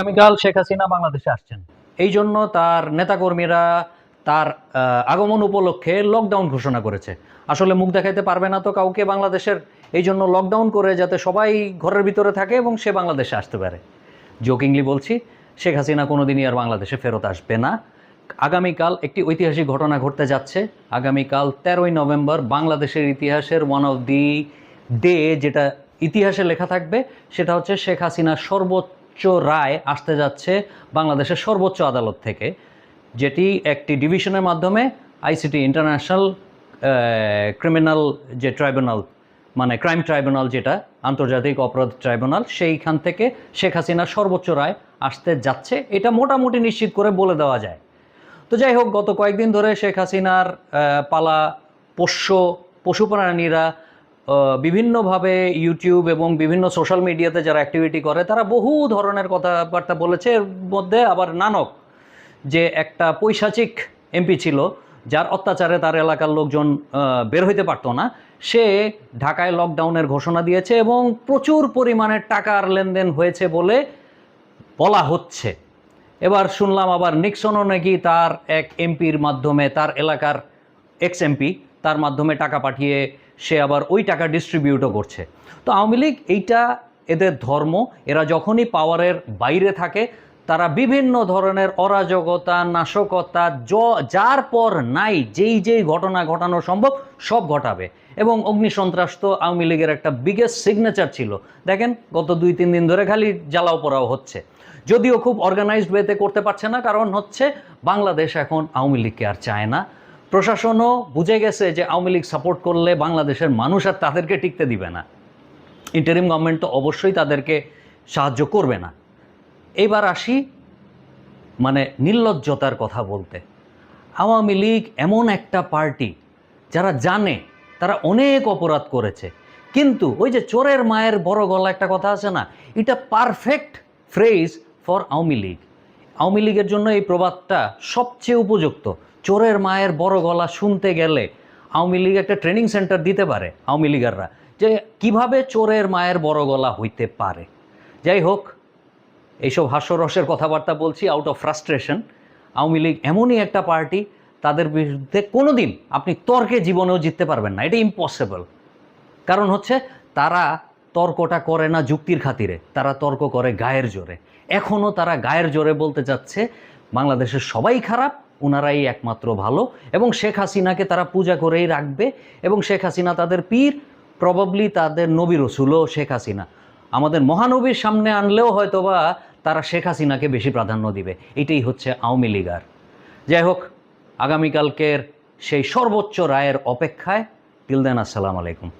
আগামীকাল শেখ হাসিনা বাংলাদেশে আসছেন। এই জন্য তার নেতাকর্মীরা তার আগমন উপলক্ষে লকডাউন ঘোষণা করেছে। আসলে মুখ দেখাইতে পারবে না তো কাউকে বাংলাদেশের এই জন্য লকডাউন করে যাতে সবাই ঘরের ভিতরে থাকে এবং সে বাংলাদেশে আসতে পারে। জোকিংলি বলছি, শেখ হাসিনা কোনোদিনই আর বাংলাদেশে ফেরত আসবে না। আগামীকাল একটি ঐতিহাসিক ঘটনা ঘটতে যাচ্ছে। আগামীকাল তেরোই নভেম্বর বাংলাদেশের ইতিহাসের ওয়ান অফ দি ডে যেটা ইতিহাসে লেখা থাকবে, সেটা হচ্ছে শেখ হাসিনার সর্বোচ্চ রায় আসতে যাচ্ছে বাংলাদেশের সর্বোচ্চ আদালত থেকে, যেটি একটি ডিভিশনের মাধ্যমে আইসিটি ইন্টারন্যাশনাল ক্রিমিনাল যে ট্রাইব্যুনাল মানে ক্রাইম ট্রাইব্যুনাল যেটা, আন্তর্জাতিক অপরাধ ট্রাইব্যুনাল, সেইখান থেকে শেখ হাসিনার সর্বোচ্চ রায় আসতে যাচ্ছে। এটা মোটামুটি নিশ্চিত করে বলে দেওয়া যায়। তো যাই হোক, গত কয়েকদিন ধরে শেখ হাসিনার পালা পোষ্য পশুপ্রাণীরা বিভিন্নভাবে ইউটিউব এবং বিভিন্ন সোশ্যাল মিডিয়াতে যারা অ্যাক্টিভিটি করে, তারা বহু ধরনের কথাবার্তা বলেছে। এর মধ্যে আবার নানক যে একটা পৈশাচিক এমপি ছিল, যার অত্যাচারে তার এলাকার লোকজন বের হইতে পারতো না, সে ঢাকায় লকডাউনের ঘোষণা দিয়েছে এবং প্রচুর পরিমাণে টাকার লেনদেন হয়েছে বলে বলা হচ্ছে। এবার শুনলাম আবার নিক্সনও নাকি তার এক এমপির মাধ্যমে তার এলাকার এক্স এমপি তার মাধ্যমে টাকা পাঠিয়ে সে আবার ওই টাকা ডিস্ট্রিবিউটও করছে। তো আওয়ামী লীগ এইটা এদের ধর্ম, এরা যখনই পাওয়ারের বাইরে থাকে, তারা বিভিন্ন ধরনের অরাজকতা, নাশকতা য- যার পর নাই, যেই যেই ঘটনা ঘটানো সম্ভব, সব ঘটাবে। এবং অগ্নিসন্ত্রাস তো আওয়ামী লীগের একটা বিগেস্ট সিগনেচার ছিল। দেখেন, গত দুই, তিন দিন ধরে খালি জ্বালাও পোড়াও হচ্ছে। যদিও খুব অর্গানাইজড ওয়েতে করতে পারছে না, কারণ হচ্ছে বাংলাদেশ এখন আওয়ামী লীগকে আর চায় না। প্রশাসনও বুঝে গেছে যে আওয়ামী লীগ সাপোর্ট করলে বাংলাদেশের মানুষ আর তাদেরকে টিকতে দিবে না। ইন্টারিম গভর্নমেন্ট তো অবশ্যই তাদেরকে সাহায্য করবে না। এবার আসি মানে নির্লজ্জতার কথা বলতে। আওয়ামী লীগ এমন একটা পার্টি, যারা জানে, তারা অনেক অপরাধ করেছে। কিন্তু ওই যে চোরের মায়ের বড় গলা একটা কথা আছে না, এটা perfect phrase for Awami League. Awami লীগের জন্য এই প্রবাদটা সবচেয়ে উপযুক্ত। চোরের মায়ের বড় গলা শুনতে গেলে আওয়ামী লীগ একটা ট্রেনিং সেন্টার দিতে পারে, আওয়ামী লীগাররা। যে কীভাবে চোরের মায়ের বড় গলা হইতে পারে? যাই হোক, এইসব হাস্যরসের কথাবার্তা বলছি out of frustration Awami League এমনই একটা পার্টি তাদের বিরুদ্ধে কোনো দিন আপনি তর্কে জীবনেও জিততে পারবেন না। এটা ইম্পসিবল কারণ হচ্ছে, তারা তর্কটা করে না যুক্তির খাতিরে, তারা তর্ক করে গায়ের জোরে। এখনও তারা গায়ের জোরে বলতে চাচ্ছে বাংলাদেশের সবাই খারাপ ওনারাই একমাত্র ভালো এবং শেখ হাসিনাকে তারা পূজা করেই রাখবে এবং শেখ হাসিনা তাদের পীর প্রবাবলি তাদের নবী রসুলও শেখ হাসিনা। আমাদের মহানবীর সামনে আনলেও হয়তোবা তারা শেখ হাসিনাকে বেশি প্রাধান্য দিবে। এটাই হচ্ছে আওয়ামী লীগার। যাই হোক, আগামীকালকের সেই সর্বোচ্চ রায়ের অপেক্ষায়। টিল দেন আসসালামু আলাইকুম।